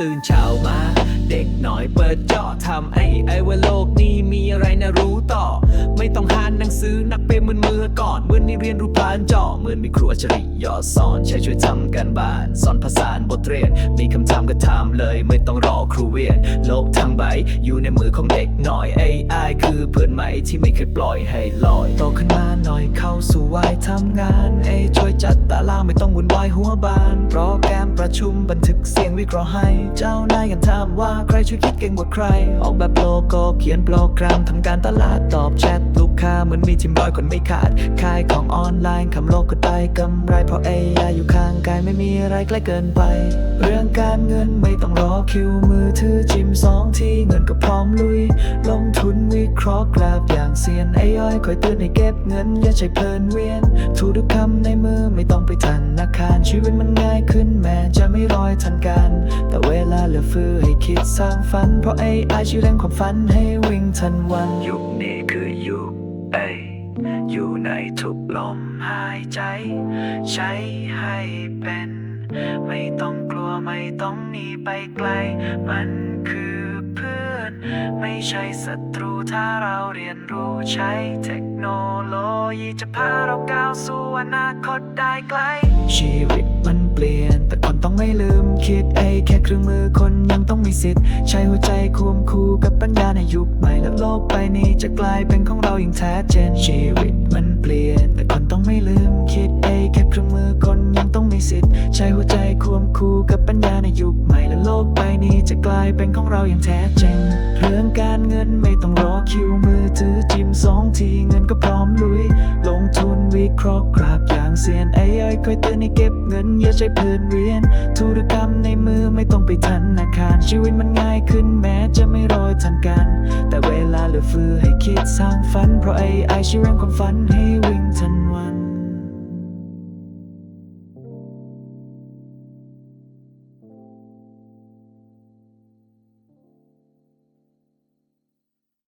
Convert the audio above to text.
ตื่นเช้ามา เด็กน้อยเปิดจอทำไอ้ไอ้ว่าโลกนี้มีอะไรนะรู้ต่อ ไม่ต้องหานหนังสือนักเป็นเหมือนมือก่อนเหมือน,นี้เรียนรู้ผ่านจอเหมือนมีครูอัจฉริยอสอนใช้ช่วยทำกันบ้าน สอนภาษาบทเรียน มีคำถามก็ถามเลย ไม่ต้องรอครูเวียนโลกทั้งใบอยู่ในมือของเด็กน้อยไอเพื่อนใหม่ที่ไม่เคยปล่อยให้ลอยโตขึ้นมาหน่อยเข้าสู่วัยทำงานเอช่วยจัดตารางไม่ต้องวุ่นวายหัวบาน โปรแกรมประชุมบันทึกเสียงวิเคราะห์ให้ เจ้านายกันถามว่าใครช่วยคิดเก่งกว่าใคร ออกแบบโลโก้เขียนโปรแกรมทำการตลาดตอบแชทลูกค้าเหมือนมีทีมร้อยคนไม่ขาดขายของออนไลน์คำโลกก็ได้กำไรเพราะ AI อยู่ข้างกายไม่มีอะไรใกล้เกินไป เรื่องการเงินไม่ต้องรอคิวมือถือจิมสองทีเงินก็พร้อมลุย ลงทุนวิเคราะห์กราฟอย่างเซียน AI คอยเตือนให้เก็บเงิน อย่าใช้เพลินเวียน ถูทุกคำในมือไม่ต้องไปธนาคารชีวิตมันง่ายขึ้นแม้จะไม่รอยทันการแต่เวลาเหลือเฟือให้คิดสร้างฝัน เพราะ AI ช่วยเร่งความฝันให้วิ่งทันวัน ยุคนี้คือยุคเอ้ยอยู่ในทุกลมหายใจ ใช้ให้เป็น ไม่ต้องกลัวไม่ต้องหนีไปไกล มันคือ ไม่ใช่ศัตรูถ้าเราเรียนรู้ใช้เทคโนโลยีจะพาเราก้าวสู่อนาคตได้ไกล ชีวิตมันเปลี่ยน แต่คนต้องไม่ลืมคิดไอ้แค่เครื่องมือคนยังต้องมีสิทธิ์ ใช้หัวใจควบคู่กับปัญญาในยุคใหม่และโลกใบนี้จะกลายเป็นของเราอย่างแท้จริงชีวิตมันเปลี่ยน แต่คนต้องไม่ลืมคิด โลกใบนี้จะกลายเป็นของเราอย่างแท้จริง เรื่องการเงินไม่ต้องรอคิวมือถือจิ้มสองทีเงินก็พร้อมลุย ลงทุนวิเคราะห์กราฟอย่างเซียน AI คอยเตือนให้เก็บเงินอย่าใช้เพื่อนเรียน ธุรกรรมในมือไม่ต้องไปธนาคารชีวิตมันง่ายขึ้นแม้จะไม่รอยทันกัน แต่เวลาเหลือเฟือให้คิดสร้างฝันเพราะ AI ช่วยเร่งความฝันให้วิ่งทันวัน